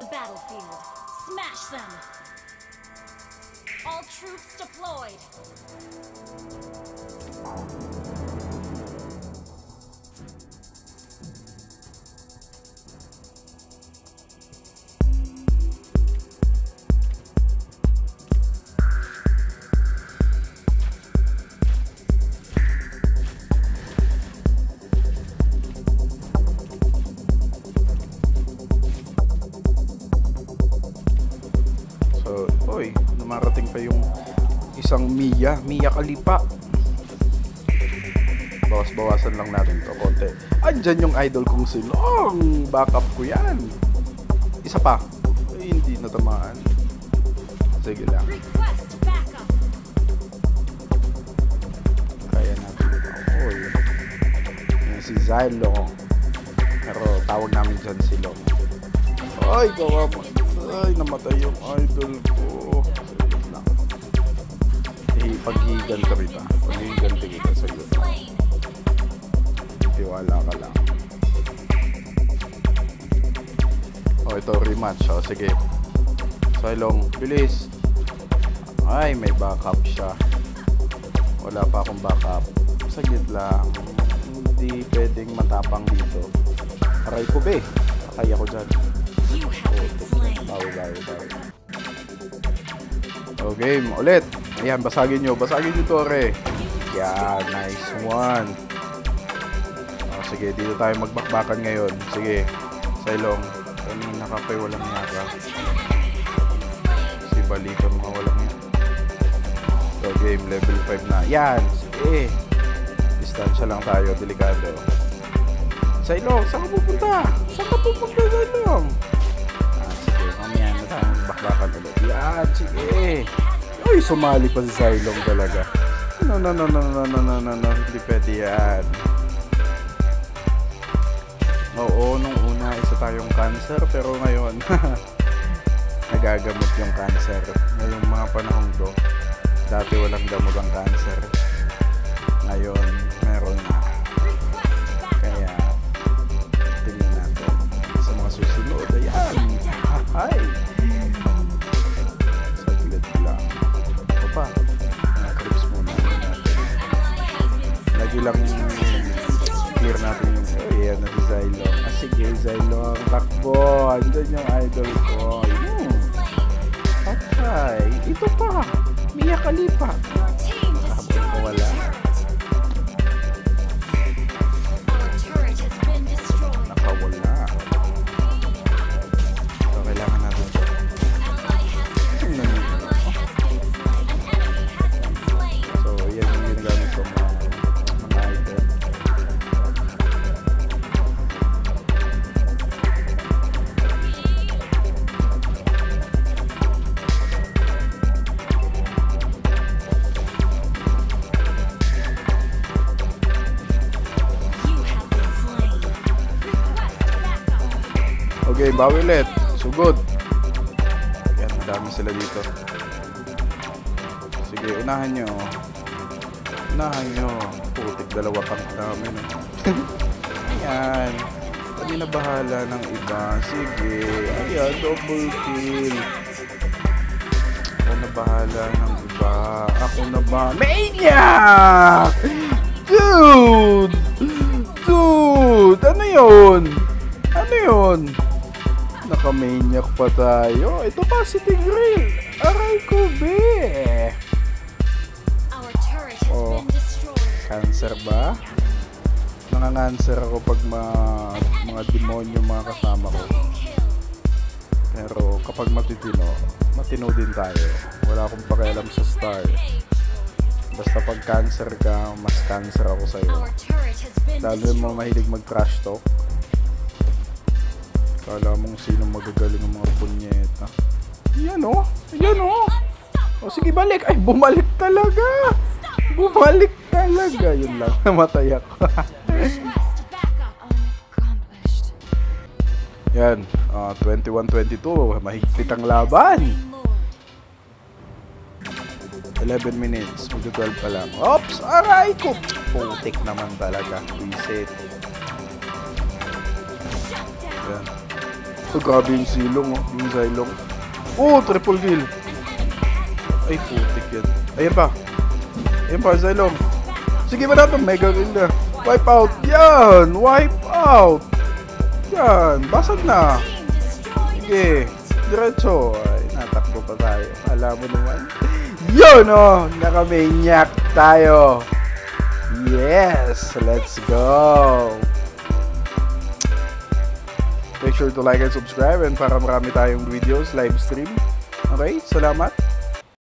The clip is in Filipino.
The battlefield. Smash them. All troops deployed. So, oy, namarating pa yung isang Mia, Mia Kalipa. Bawas-bawasan lang natin to konti. Andyan yung idol kong si Long. Backup ko yan. Isa pa. Ay, hindi natamaan. Sige lang. Kaya natin ito. Oy. Yan si Zylong. Pero tawag namin dyan si Long. Ay, gawa mo. Ay, namatay yung idol ko. Ka kita. Paghigan ka kita sa iyo. Tiwala ka lang. Oh, ito rematch. Oh, sige. Silong, bilis. Ay, may backup siya. Wala pa akong backup. Saglit lang. Hindi pwedeng matapang dito. Aray ko, be. Kaya ko dyan. Slain. Bawi, bawi, bawi. Oh, game. Ulit. Ayan, basagin nyo. Basagin nyo, Tore. Yan, nice one. Oh, sige, dito tayo magbakbakan ngayon. Sige. Sailong. Kanina ka pa'y walang yaka. Si balikan mga walang yaka. So, game. Level 5 na. Yan. Sige. Distansya lang tayo. Delikado. Sailong, saan ka pupunta? Saan ka pupunta, Sailong? Ah, sige, mamaya na tayo bakbakan ulit. Yan, sige. Uy, sumali pa si Zylong talaga. No, no, no, no, no, no, no, no, no. Hindi pwede yan. Oo, nung una, isa tayong cancer, pero ngayon, nagagamot yung cancer. Ngayong mga panahon to, dati walang gamot ang cancer. Ngayon, meron na. Lagi lang clear natin yung area na si Zylong. Ah, sige, Zylong. Takbo! Andyan yung idol ko. Yun. Patay. Ito pa. Mia Khalifa. Okay, bawi ulit. Sugod. Yan, madami sila dito. Sige, unahan nyo. Unahan nyo. Putik, dalawa pang namin. Ayan. Kami na bahala ng iba. Sige. Ayan, double kill. Ako na bahala ng iba. Ako na ba? Maniac! Dude! Dude! Ano yun? Ano yun? Nakamaniac pa tayo. Ito pa si Tigre. Aray ko, be. Oh. Cancer ba? Nanganganser ako pag mga, mga demonyo mga kasama ko. Pero kapag matitino, matino din tayo. Wala akong pakialam sa star. Basta pag cancer ka, mas cancer ako sa'yo. Lalo yung mga mahilig mag-trash talk. Kala mong sino magagaling ang mga punyeta. Yan o. Yan o. O sige, balik. Ay, bumalik talaga. Bumalik talaga. Yun lang. Namatay ako. Yan. ah, 21-22. Mahigpit ang laban. More. 11 minutes. Magka 12 pa lang. Oops! Aray ko! Putik naman talaga. Reset. Yan. Oh, grabe yung silong, oh. Yung Zylong. Oh, triple kill. Ay, putik yan. Ayan pa. Ayan pa, Zylong. Sige ba natin? Mega kill na. Wipe out. Yan! Wipe out! Yan. Basag na. Sige. Diretso. Ay, natakbo pa tayo. Alam mo naman. Yun, oh! Naka-maniac tayo. Yes! Let's go! Make sure to like and subscribe and para marami tayong videos, live stream. Okay? Salamat.